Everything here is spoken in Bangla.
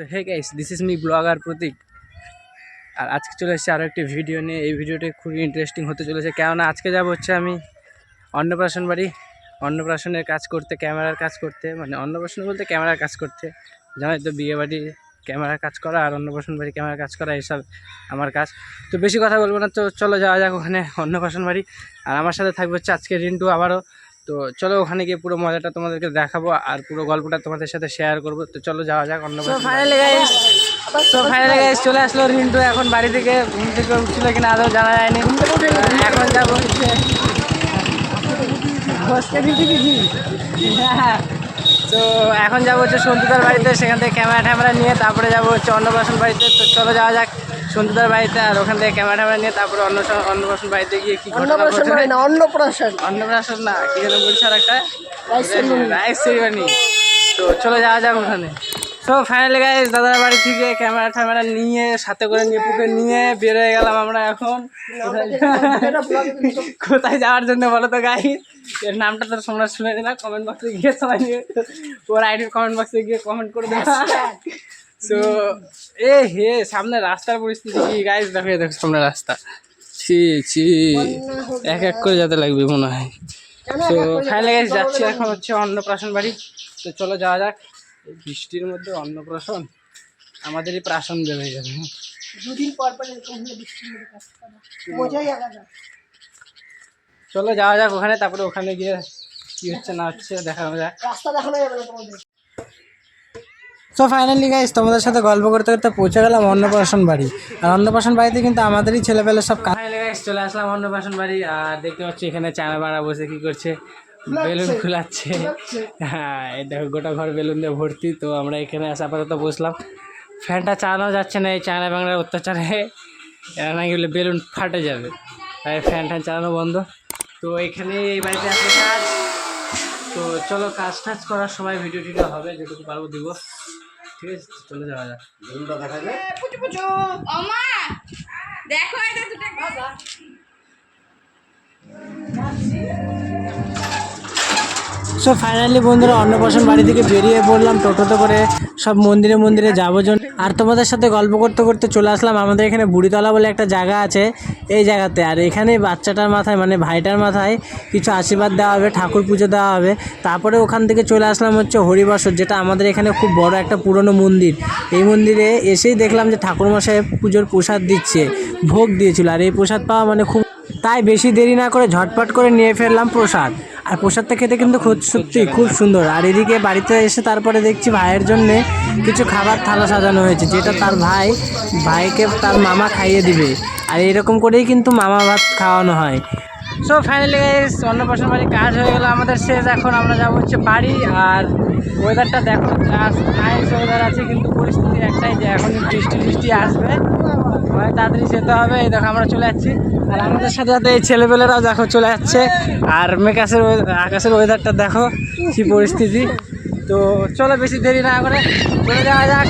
তো hey guys this is me blogger Pratik আর আজকে চলে এসেছে আরও একটি ভিডিও নিয়ে। এই ভিডিওটি খুবই ইন্টারেস্টিং হতে চলেছে। কেননা আজকে যাব হচ্ছে আমি অন্নপ্রাশন বাড়ি। অন্নপ্রাশনের কাজ করতে, ক্যামেরার কাজ করতে। মানে অন্নপ্রাশন বলতে ক্যামেরার কাজ করতে। জানাই তো, বিয়ে বাড়ি ক্যামেরার কাজ করা আর অন্নপ্রাশন বাড়ি ক্যামেরার কাজ করা এইসব আমার কাজ। তো বেশি কথা বলব না, তো চলো যাওয়া যাক ওখানে অন্নপ্রাশন বাড়ি। আর আমার সাথে থাকবে হচ্ছে আজকে রিন্টু আবারও। তো চলো ওখানে গিয়ে পুরো মজাটা তোমাদেরকে দেখাবো আর পুরো গল্পটা তোমাদের সাথে শেয়ার করব। তো চলো যাওয়া যাক অন্য ফাইনালি গাইস তো ফাইনালি গাইস চলে আসলো রিন্টু এখন বাড়ি থেকে। ঘুম থেকে উঠছিল কিনা আদৌ জানা যায়নি। এখন যাব। তো এখন যাব হচ্ছে সন্তুদার বাড়িতে সেখান থেকে ক্যামেরা ট্যামেরা নিয়ে তারপরে যাব হচ্ছে অন্নপ্রাশন বাড়িতে। তো চলো যাওয়া যাক। সন্তুদার বাড়িতে আর ওখান থেকে ক্যামেরা নিয়ে তারপরে অন্ন অন্নপ্রাশন বাড়িতে গিয়ে কি অন্নপ্রাশন হয় না অন্নপ্রাশন অন্নপ্রাশন না কি যেন বলছে আর একটা? Rice ceremony. তো চলে যাওয়া যাক ওখানে। তো ফাইনালি গাইজ দাদার বাড়ি থেকে ক্যামেরা ট্যামেরা নিয়ে সাথে করে নিপুকে নিয়ে বের হয়ে গেলাম আমরা এখন। কোথায় যাওয়ার জন্য বলো তো গাই এর নামটা তো তোমরা শুনে দিলা কমেন্ট বক্সে গিয়ে সবাই নিয়ে ওর আইডির কমেন্ট বক্সে গিয়ে কমেন্ট করে দেবা। তো এ হে সামনে রাস্তার পরিস্থিতি কি? গাইজ দেখো দেখো সামনে রাস্তা। ছি ছি। এক এক করে যেতে লাগবে মনে হয়। তো ফাইনালি গাইস যাচ্ছি এখন হচ্ছে অন্নপ্রাশন বাড়ি। তো চলো যাওয়া যাক। বৃষ্টির মধ্যে অন্নপ্রাশন আমাদেরই প্রাশন বের হয়ে যাবে দুদিন পর পর মজাই আলাদা। চলো যাওয়া যাক ওখানে তারপরে ওখানে গিয়ে কি হচ্ছে না হচ্ছে দেখা যাক। রাস্তা দেখানো যাবে না তোমাদের। তো ফাইনালি গাইস তোমাদের সাথে গল্প করতে করতে পৌঁছে গেলাম অন্নপ্রাশন বাড়ি। আর অন্নপ্রাশন বাড়িতে কিন্তু আমাদেরই ছেলেপেলে সব ফাইনালি গাইস চলে আসলাম অন্নপ্রাশন বাড়ি। আর দেখতে পাচ্ছি এখানে চানা বাড়া বসে কি করছে? বেলুন খোলাচ্ছে। হ্যাঁ এই দেখো গোটা ঘর বেলুন দিয়ে ভর্তি। তো আমরা এখানে আসা আপাতত বসলাম। ফ্যানটা চালানো যাচ্ছে না এই চায়না বাংলার অত্যাচারে। এরা নাকি বলে বেলুন ফাটে যাবে। তাই ফ্যান ট্যান চালানো বন্ধ। তো এখানে এই বাড়িতে আসলে কাজ। তো চলো কাজ টাজ করার সময় ভিডিও টিডিও হবে যেটুকু পারব দিব। ঠিক আছে চলে যাওয়া যাক। ওমা দেখো এটা দুটো সো ফাইনালি বন্ধুরা অন্নপ্রাশন বাড়ি থেকে বেরিয়ে পড়লাম। টোটোতে করে সব মন্দিরে মন্দিরে যাব জন্য। আর তোমাদের সাথে গল্প করতে করতে চলে আসলাম আমাদের এখানে বুড়িতলা বলে একটা জায়গা আছে এই জায়গাতে। আর এখানে বাচ্চাটার মাথায় মানে ভাইটার মাথায় কিছু আশীর্বাদ দেওয়া হবে, ঠাকুর পুজো দেওয়া হবে। তারপরে ওখান থেকে চলে আসলাম হচ্ছে হরিবাসর, যেটা আমাদের এখানে খুব বড় একটা পুরনো মন্দির। এই মন্দিরে এসেই দেখলাম যে ঠাকুরমশাই পুজোর প্রসাদ দিচ্ছে, ভোগ দিয়েছিল। আর এই প্রসাদ পাওয়া মানে খুব তাই বেশি দেরি না করে ঝটপট করে নিয়ে ফেললাম প্রসাদ। আর প্রসাদটা খেতে কিন্তু খুব সত্যি খুব সুন্দর। আর এদিকে বাড়িতে এসে তারপরে দেখছি ভাইয়ের জন্যে কিছু খাবার থালা সাজানো হয়েছে, যেটা তার ভাই, ভাইকে তার মামা খাইয়ে দিবে। আর এরকম করেই কিন্তু মামা ভাত খাওয়ানো হয়। সো ফাইনালি অন্নপ্রাশন বাড়ি কাজ হয়ে গেল আমাদের শেষ। এখন আমরা যাব হচ্ছে বাড়ি আর ওয়েদারটা দেখো নাইস ওয়েদার আছে, কিন্তু পরিস্থিতি একটাই যে এখন বৃষ্টি বৃষ্টি আসবে। অনেক তাড়াতাড়ি যেতে হবে। এই দেখো, আমরা চলে যাচ্ছি। আর আমাদের সাথে সাথে এই ছেলেপেলেরাও দেখো চলে যাচ্ছে। আর মেকাশের আকাশের ওয়েদারটা দেখো কি পরিস্থিতি। তো চলো বেশি দেরি না করে, চলে যাওয়া যাক।